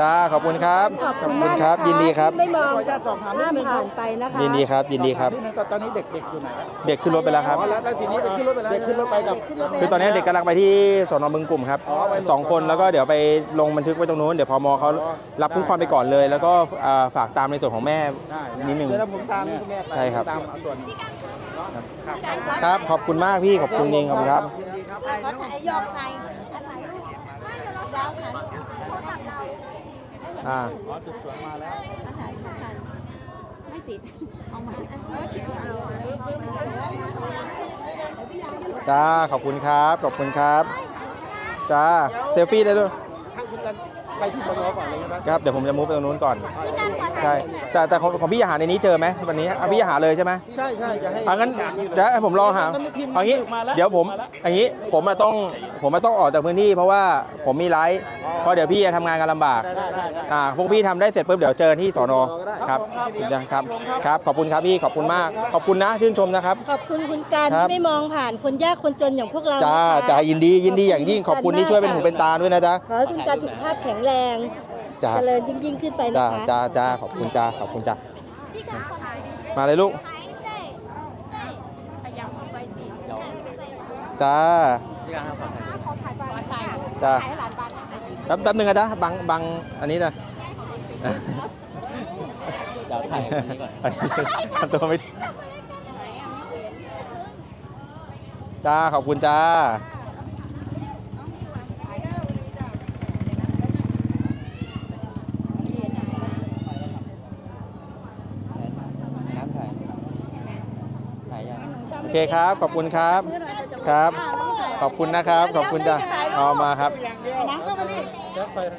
จ้าขอบคุณครับขอบขอบคุณคุณมากครับะยินดีครับที่ไม่มองขออนุญาตสอบถามนิดห้ามนึงผ่านไปนะคะยินดีครับ ยินดีครับสอบถามนิดนึงตอนนี้เด็กๆอยู่ไหนแล้วเด็กขึ้นรถไปแล้วครับ อ๋อแล้วแล้วทีนี้เด็กขึ้นรถไปแล้วเด็กขึ้นรถไปกับเด็กขึ้นรถไปคือตอนนี้เด็กกำลังไปที่สอนอบึงกลุ่มครับอ๋อไปลงสองคนแล้วก็เดี๋ยวไปลงบันทึกไว้ตรงนู้นเดี๋ยวพมเขาอ๋อรับคุ้มครองไปก่อนเลย แล้วก็อ่าฝากตามในส่วนของแม่ได้นิดนึง เดี๋ยวผมตามคุณแม่ไปใช่ครับ ตามส่วนเนาะครับครับ ขอบคุณมากพี่ขอบคุณจริงขอบคุณครับ ยินดีครับ ขอถ่ายยอกใครถ่ายรูปดาวถ่ายโทรศัพท์เรา อ่าอ๋อสืบสวนมาแล้วถ่ายถ่ายไม่ติด เอามาเอาเขียนเอาจ้าขอบคุณครับ ขอบคุณครับ จ้าเซลฟี่ได้ด้วยทางคุณกันไปที่สนก่อนเลยใช่ไหมครับ เดี๋ยวผมจะมุฟไปตรงนู้นก่อน ใช่ แต่แต่ของของพี่อาหารในนี้เจอไหมวันนี้อะพี่อาหารเลยใช่ไหม ใช่ใช่จะให้อะงั้นเดี๋ยวให้ผมรอหาเอางี้ เดี๋ยวผมอย่างนี้ผมมาต้อง ผมมาต้องออกจากพื้นที่เพราะว่าผมมีไลฟ์เพราะเดี๋ยวพี่จะทำงานกันลำบากได้ได้ได้ได้อ่าพวกพี่ทำได้เสร็จปุ๊บเดี๋ยวเจอที่สอนอครับสุดยอดครับครับขอบคุณครับพี่ขอบคุณมาก ขอบคุณนะชื่นชมนะครับ ขอบคุณคุณการครัที่บไม่มองผ่านคนยากคนจนอย่างพวกเราจ้านะคะจ้ายินดียินดีอย่างยิ่งขอบคุณที่ช่วยเป็นหูเป็นตาด้วยนะจ๊ะขอให้คุณการสุขภาพแข็งแรงจ้าเจริญยิ่งยิ่งๆขึ้นไปนะจ้าคะ จ้าจ้าขอบคุณจ้าขอบคุณจ้ามาเลยลูก จ้าจ้าแป๊บแป๊บนึงนะจ๊ะบังบังอันนี้นะเดี๋ยวถ่ายอันนี้ก่อนทำตัวไม่จ้าขอบคุณจ้าน้ำถ่ายถ่ายยังโอเคครับ ขอบคุณครับ ครับ ขอบคุณนะครับ ขอบคุณจ้าเอามาครับ น้ำเข้ามาดิแจ็คไปนะ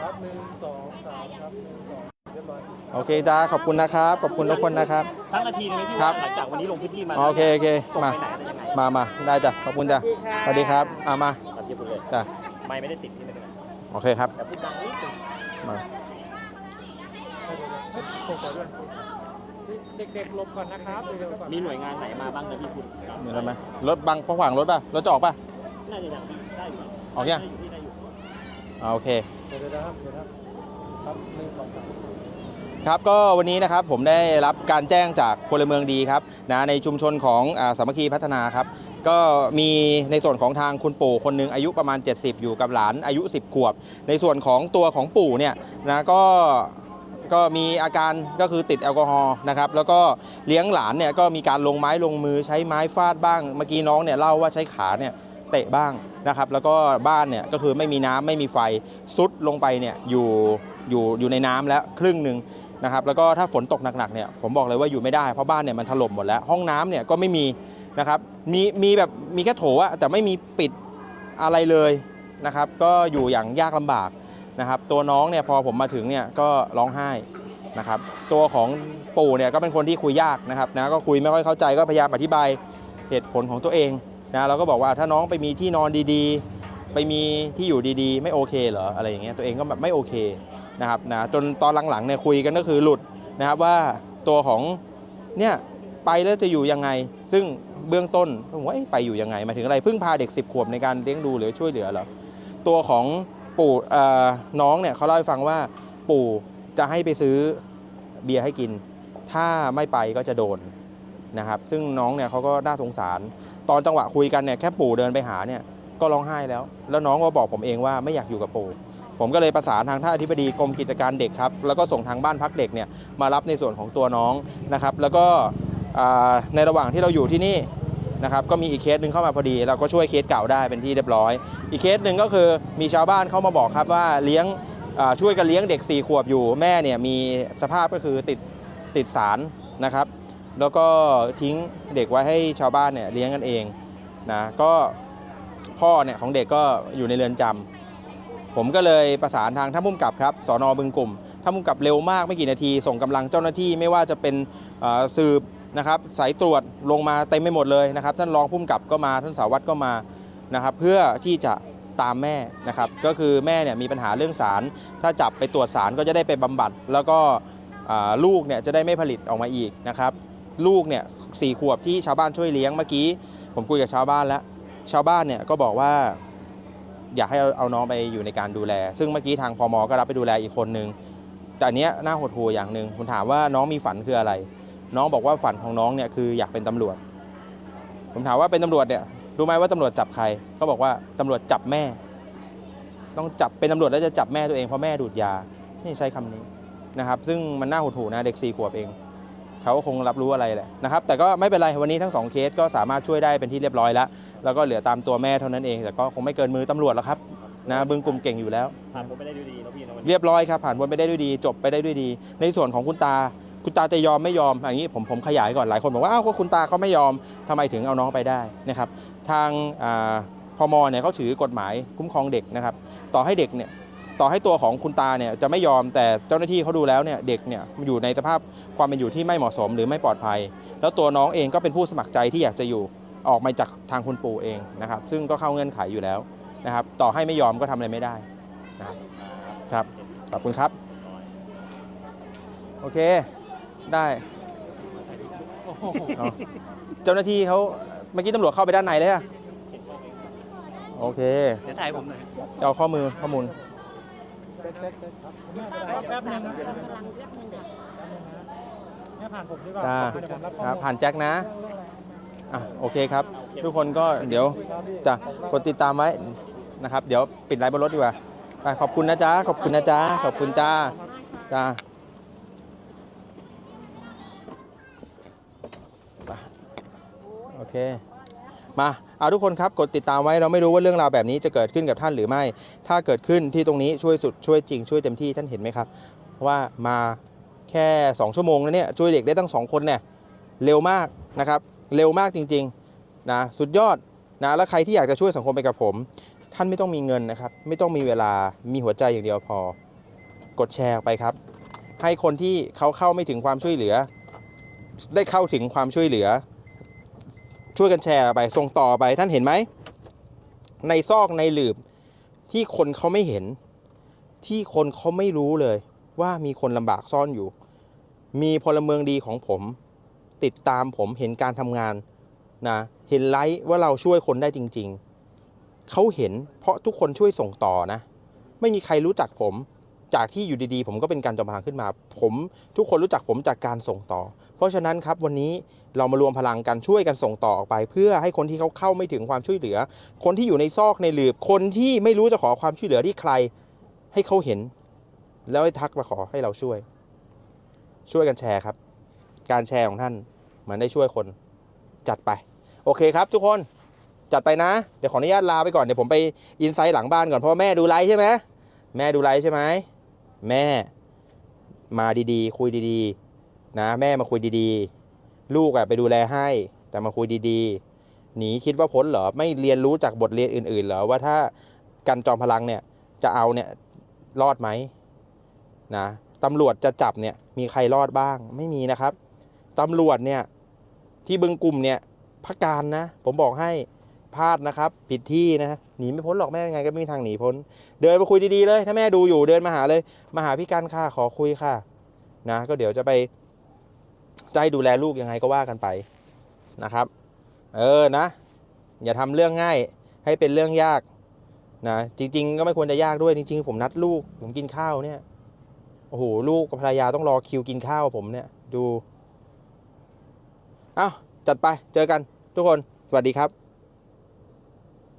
ครับหนึ่งสองสามครับหนึ่งสองเรียบร้อยโอเคจ้าขอบคุณนะครับ ขอบคุณทุกคนนะครับสักนาทีหนึงไหมพี่ครับหลังจากวันนี้ลงพื้นที่มาโอเคโอเค ส่งมา ไปไหนอะไรยังไงมามาได้จ้ะ ขอบคุณจ้ะ สวัสดีครับอ่ามาตัดเย็บเลยจ้ะ ไม่ไม่ได้ติดที่ไม่เป็นไรโอเคครับ แต่พูดดังนิดนึงมา เด็กๆหลบก่อนนะครับเด็กๆหลบก่อนมีหน่วยงานไหนมาบ้างนะพี่คุณมีอะไรไหมรถบังขวางรถป่ะรถจะออกป่ะน่าจะยังพี่ได้อยู่ออกยังได้อยู่พี่ได้อยู่อ่าโอเคเดี๋ยวๆนะครับเดี๋ยวนะครับครับหนึ่งสองสามครับก็วันนี้นะครับผมได้รับการแจ้งจากพลเมืองดีครับนะในชุมชนของอาสามัคคีพัฒนาครับ ก็มีในส่วนของทางคุณปู่คนหนึ่งอายุประมาณ 70 อยู่กับหลานอายุ 10 ขวบ ในส่วนของตัวของปู่เนี่ยนะก็ ก็มีอาการก็คือติดแอลกอฮอล์นะครับแล้วก็เลี้ยงหลานเนี่ยก็มีการลงไม้ลงมือใช้ไม้ฟาดบ้าง เมื่อกี้น้องเนี่ยเล่าว่าใช้ขาเนี่ยเตะบ้างนะครับแล้วก็บ้านเนี่ยก็คือไม่มีน้ำไม่มีไฟซุดลงไปเนี่ยอยู่อยู่อยู่ในน้ำแล้วครึ่งหนึ่งนะครับแล้วก็ถ้าฝนตกหนักๆเนี่ยผมบอกเลยว่าอยู่ไม่ได้เพราะบ้านเนี่ยมันถล่มหมดแล้ว ห้องน้ำเนี่ยก็ไม่มีนะครับมีมีแบบมีแค่โถอะแต่ไม่มีปิดอะไรเลยนะครับก็อยู่อย่างยากลำบาก นะครับตัวน้องเนี่ยพอผมมาถึงเนี่ยก็ร้องไห้นะครับตัวของปู่เนี่ยก็เป็นคนที่คุยยากนะครับนะก็คุยไม่ค่อยเข้าใจก็พยายามอธิบายเหตุผลของตัวเองนะเราก็บอกว่าถ้าน้องไปมีที่นอนดีๆ ไปมีที่อยู่ดีๆ ไม่โอเคเหรออะไรอย่างเงี้ยตัวเองก็แบบไม่โอเคนะครับนะจนตอนหลังๆเนี่ยคุยกันก็คือหลุดนะครับว่าตัวของเนี่ยไปแล้วจะอยู่ยังไง ซึ่งเบื้องต้นผมว่าไปอยู่ยังไงมาถึงอะไรพึ่งพาเด็ก 10 ขวบในการเลี้ยงดูหรือช่วยเหลือเหรอตัวของ ปู่น้องเนี่ยเขาเล่าให้ฟังว่าปู่จะให้ไปซื้อเบียร์ให้กิน ถ้าไม่ไปก็จะโดนนะครับ ซึ่งน้องเนี่ยเขาก็น่าสงสาร ตอนจังหวะคุยกันเนี่ยแค่ปู่เดินไปหาเนี่ยก็ร้องไห้แล้ว แล้วน้องก็บอกผมเองว่าไม่อยากอยู่กับปู่ ผมก็เลยประสานทางท่านอธิบดีกรมกิจการเด็กครับ แล้วก็ส่งทางบ้านพักเด็กเนี่ยมารับในส่วนของตัวน้องนะครับ แล้วก็ในระหว่างที่เราอยู่ที่นี่ นะครับก็มีอีกเคสหนึ่งเข้ามาพอดี เราก็ช่วยเคสเก่าได้เป็นที่เรียบร้อย อีกเคสหนึ่งก็คือมีชาวบ้านเข้ามาบอกครับว่าเลี้ยงช่วยกันเลี้ยงเด็ก 4 ขวบอยู่แม่เนี่ยมีสภาพก็คือติดติดสารนะครับ แล้วก็ทิ้งเด็กไว้ให้ชาวบ้านเนี่ยเลี้ยงกันเองนะก็พ่อเนี่ยของเด็กก็อยู่ในเรือนจำผมก็เลยประสานทางท่านผู้กำกับครับสอนอบึงกลุ่มท่านผู้กำกับเร็วมากไม่กี่นาที ส่งกำลังเจ้าหน้าที่ไม่ว่าจะเป็นสืบ นะครับสายตรวจลงมาเต็มไปหมดเลยนะครับ ท่านรองผู้กำกับก็มาท่านสาวัตรก็มานะครับ เพื่อที่จะตามแม่นะครับ ก็คือแม่เนี่ยมีปัญหาเรื่องสาร ถ้าจับไปตรวจสารก็จะได้ไปบำบัด แล้วก็ลูกเนี่ยจะได้ไม่ผลิตออกมาอีกนะครับ ลูกเนี่ยสี่ขวบที่ชาวบ้านช่วยเลี้ยงเมื่อกี้ ผมคุยกับชาวบ้านแล้ว ชาวบ้านเนี่ยก็บอกว่า อยากให้เอาน้องไปอยู่ในการดูแล ซึ่งเมื่อกี้ทางพมก็รับไปดูแลอีกคนนึงแต่อันเนี้ยน่าหดหู่อย่างหนึ่งคุณถามว่าน้องมีฝันคืออะไร น้องบอกว่าฝันของน้องเนี่ยคืออยากเป็นตำรวจ ผมถามว่าเป็นตำรวจเนี่ยรู้ไหมว่าตำรวจจับใครเขาบอกว่าตำรวจจับแม่ ต้องจับเป็นตำรวจแล้วจะจับแม่ตัวเองเพราะแม่ดูดยา นี่ใช้คำนี้นะครับ ซึ่งมันน่าหดหู่นะเด็กสี่ขวบเองเขาก็คงรับรู้อะไรแหละนะครับ แต่ก็ไม่เป็นไรวันนี้ทั้งสองเคสก็สามารถช่วยได้เป็นที่เรียบร้อยแล้ว แล้วก็เหลือตามตัวแม่เท่านั้นเอง แต่ก็คงไม่เกินมือตำรวจแล้วครับนะบึงกลุ่มเก่งอยู่แล้วผ่านผมไม่ได้ดูดีแล้วพี่นะวันนี้เรียบร้อยครับผ่านพ้นไปได้ด้วยดี จบไปได้ด้วยดี ในส่วนของคุณตา คุณตาจะยอมไม่ยอมอย่างนี้ผมผมขยายก่อนหลายคนบอกว่าอ้าวก็คุณตาเขาไม่ยอมทำไมถึงเอาน้องไปได้นะครับ ทางอ่าพมเนี่ยเขาถือกฎหมายคุ้มครองเด็กนะครับ ต่อให้เด็กเนี่ยต่อให้ตัวของคุณตาเนี่ยจะไม่ยอมแต่เจ้าหน้าที่เขาดูแล้วเนี่ยเด็กเนี่ยอยู่ในสภาพความเป็นอยู่ที่ไม่เหมาะสมหรือไม่ปลอดภัย แล้วตัวน้องเองก็เป็นผู้สมัครใจที่อยากจะอยู่ออกมาจากทางคุณปู่เองนะครับ ซึ่งก็เข้าเงื่อนไขอยู่แล้วนะครับ ต่อให้ไม่ยอมก็ทำอะไรไม่ได้นะครับครับ ขอบคุณครับ โอเค ได้โอ้โหเอาเจ้าหน้าที่เขาเมื่อกี้ตำรวจเข้าไปด้านในเลยอะโอเค เดี๋ยวถ่ายผมหน่อยจะเอาข้อมือข้อมูลแจ๊คแจ๊คแจ๊คครับคุณแม่แป๊บนึงนะแป๊บนึงนะแม่ผ่านผมดีกว่าจ้า เดี๋ยวผมรับข้อครับมูลผ่านแจ็คนะอะโอเคครับ ทุกคนก็เดี๋ยวครับพี่จะกดติดตามไว้นะครับ เดี๋ยวปิดไลฟ์บนรถดีกว่าไปขอบคุณนะจ๊ะขอบคุณนะจ๊ะขอบคุณจ้าจ้า เคมาเอาทุกคนครับกดติดตามไว้เราไม่รู้ว่าเรื่องราวแบบนี้จะเกิดขึ้นกับท่านหรือไม่ ถ้าเกิดขึ้นที่ตรงนี้ช่วยสุดช่วยจริงช่วยเต็มที่ท่านเห็นไหมครับ ว่ามาแค่ 2 ชั่วโมงแล้วเนี่ยช่วยเด็กได้ตั้ง 2 คนเนี่ยเร็วมากนะครับ เร็วมากจริงๆนะสุดยอดนะแล้วใครที่อยากจะช่วยสังคมไปกับผม ท่านไม่ต้องมีเงินนะครับ ไม่ต้องมีเวลามีหัวใจอย่างเดียวพอ กดแชร์ไปครับ ให้คนที่เขาเข้าไม่ถึงความช่วยเหลือ ได้เข้าถึงความช่วยเหลือ ช่วยกันแชร์ไปส่งต่อไปท่านเห็นไหม ในซอกในหลืบที่คนเขาไม่เห็น ที่คนเขาไม่รู้เลย ว่ามีคนลำบากซ่อนอยู่ มีพลเมืองดีของผม ติดตามผมเห็นการทำงานนะเห็นไลฟ์ว่าเราช่วยคนได้จริง ๆเขาเห็นเพราะทุกคนช่วยส่งต่อนะ ไม่มีใครรู้จักผม จากที่อยู่ดีๆ ผมก็เป็นการจอมพลังขึ้นมา ผมทุกคนรู้จักผมจากการส่งต่อ เพราะฉะนั้นครับวันนี้เรามารวมพลังกันช่วยกันส่งต่อออกไป เพื่อให้คนที่เขาเข้าไม่ถึงความช่วยเหลือ คนที่อยู่ในซอกในหลืบ คนที่ไม่รู้จะขอความช่วยเหลือที่ใคร ให้เขาเห็น แล้วให้ทักมาขอให้เราช่วย ช่วยกันแชร์ครับ การแชร์ของท่านเหมือนได้ช่วยคนจัดไป โอเคครับ ทุกคนจัดไปนะ เดี๋ยวขออนุญาตลาไปก่อน เดี๋ยวผมไปอินไซต์หลังบ้านก่อน เพราะว่าแม่ดูไลฟ์ใช่ไหม แม่ดูไลฟ์ใช่ไหม แม่มาดีๆ คุยดีๆ นะ แม่มาคุยดีๆ ลูกอะไปดูแลให้ แต่มาคุยดีๆ หนีคิดว่าพ้นเหรอ ไม่เรียนรู้จากบทเรียนอื่นๆเหรอว่าถ้ากันจอมพลังเนี่ยจะเอาเนี่ยรอดไหมนะตำรวจจะจับเนี่ยมีใครรอดบ้างไม่มีนะครับตำรวจเนี่ยที่บึงกลุ่มเนี่ยพักการนะ ผมบอกให้ พลาดนะครับ ผิดที่นะหนีไม่พ้นหรอกแม่ยังไงก็ไม่มีทางหนีพ้น เดินไปคุยดีๆเลย ถ้าแม่ดูอยู่เดินมาหาเลย มาหาพี่กันค่ะขอคุยค่ะ นะ ก็เดี๋ยวจะไปจะให้ดูแลลูกยังไงก็ว่ากันไปนะครับ เออนะ อย่าทำเรื่องง่ายให้เป็นเรื่องยากนะจริง ๆ ก็ไม่ควรจะยากด้วยจริง ๆ ผมนัดลูก ผมกินข้าวเนี่ยโอ้โหลูกกับภรรยาต้องรอคิวกินข้าวผมเนี่ยดูเอ้าจัดไปเจอกันทุกคน สวัสดีครับ